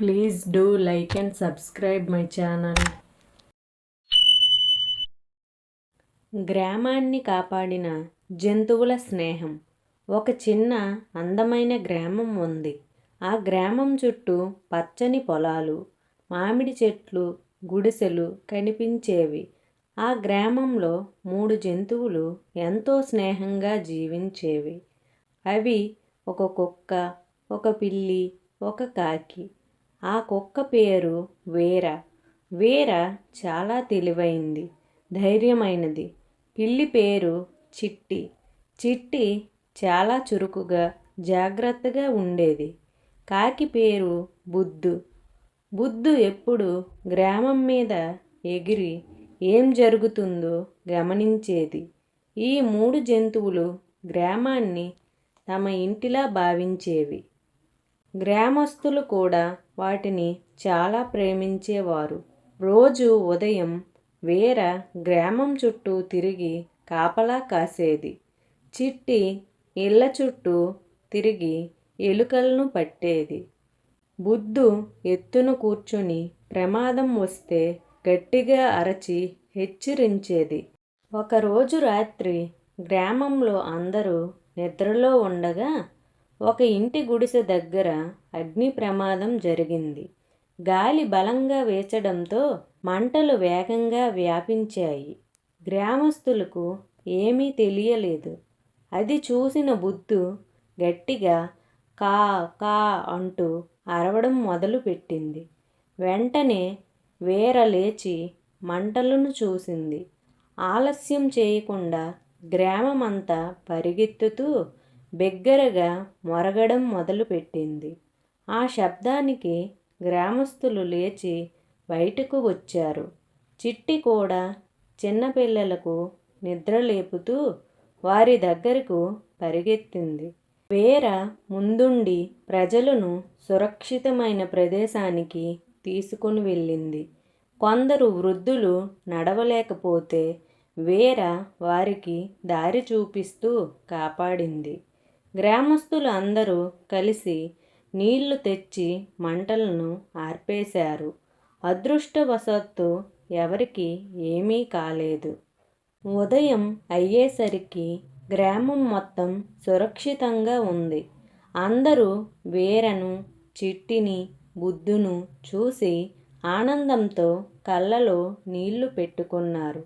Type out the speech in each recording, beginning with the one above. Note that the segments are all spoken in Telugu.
Please do like and subscribe my channel గ్రామాన్ని కాపాడిన జంతువుల స్నేహం. ఒక చిన్న అందమైన గ్రామం ఉంది. ఆ గ్రామం చుట్టూ పచ్చని పొలాలు మామిడి చెట్లు గుడిసెలు కనిపించేవి. ఆ గ్రామంలో మూడు జంతువులు ఎంతో స్నేహంగా జీవించేవి. అవి ఒక కుక్క ఒక పిల్లి ఒక కాకి. ఆ కుక్క పేరు వీర. వీర చాలా తెలివైంది ధైర్యమైనది. పిల్లి పేరు చిట్టి. చిట్టి చాలా చురుకుగా జాగ్రత్తగా ఉండేది. కాకి పేరు బుద్ధు. బుద్ధు ఎప్పుడు గ్రామం మీద ఎగిరి ఏం జరుగుతుందో గమనించేది. ఈ మూడు జంతువులు గ్రామాన్ని తమ ఇంటిలా భావించేవి. గ్రామస్తులు కూడా వాటిని చాలా ప్రేమించేవారు. రోజు ఉదయం వీర గ్రామం చుట్టూ తిరిగి కాపలా కాసేది. చిట్టి ఇళ్ళ చుట్టూ తిరిగి ఎలుకలను పట్టేది. బుద్ధు ఎత్తున కూర్చొని ప్రమాదం వస్తే గట్టిగా అరచి హెచ్చరించేది. ఒకరోజు రాత్రి గ్రామంలో అందరూ నిద్రలో ఉండగా ఒక ఇంటి గుడిసె దగ్గర అగ్ని ప్రమాదం జరిగింది. గాలి బలంగా వీచడంతో మంటలు వేగంగా వ్యాపించాయి. గ్రామస్తులకు ఏమీ తెలియలేదు. అది చూసిన బుద్ధు గట్టిగా కా కా అంటూ అరవడం మొదలుపెట్టింది. వెంటనే వేర లేచి మంటలను చూసింది. ఆలస్యం చేయకుండా గ్రామమంతా పరిగెత్తుతూ బిగ్గరగా మొరగడం మొదలుపెట్టింది. ఆ శబ్దానికి గ్రామస్తులు లేచి బయటకు వచ్చారు. చిట్టి కూడా చిన్నపిల్లలకు నిద్రలేపుతూ వారి దగ్గరకు పరిగెత్తింది. వేర ముందుండి ప్రజలను సురక్షితమైన ప్రదేశానికి తీసుకుని వెళ్ళింది. కొందరు వృద్ధులు నడవలేకపోతే వేర వారికి దారి చూపిస్తూ కాపాడింది. గ్రామస్తులు అందరూ కలిసి నీళ్ళు తెచ్చి మంటలను ఆర్పేశారు. అదృష్టవశాత్తు ఎవరికి ఏమీ కాలేదు. ఉదయం అయ్యేసరికి గ్రామం మొత్తం సురక్షితంగా ఉంది. అందరూ వీరను చిట్టిని బుద్ధును చూసి ఆనందంతో కళ్ళలో నీళ్ళు పెట్టుకున్నారు.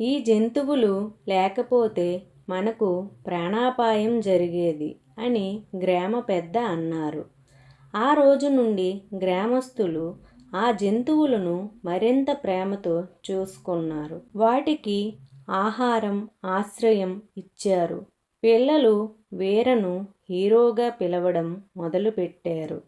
ఈ జంతువులు లేకపోతే మనకు ప్రాణాపాయం జరిగేది అని గ్రామ పెద్ద అన్నారు. ఆ రోజు నుండి గ్రామస్తులు ఆ జంతువులను మరింత ప్రేమతో చూసుకున్నారు. వాటికి ఆహారం ఆశ్రయం ఇచ్చారు. పిల్లలు వీరను హీరోగా పిలవడం మొదలుపెట్టారు.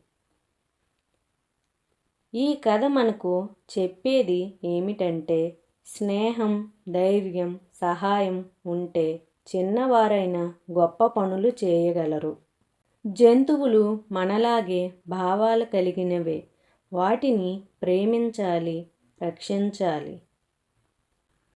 ఈ కథ మనకు చెప్పేది ఏమిటంటే స్నేహం ధైర్యం సహాయం ఉంటే చిన్నవారైనా గొప్ప పనులు చేయగలరు. జంతువులు మనలాగే భావాలు కలిగినవే. వాటిని ప్రేమించాలి రక్షించాలి.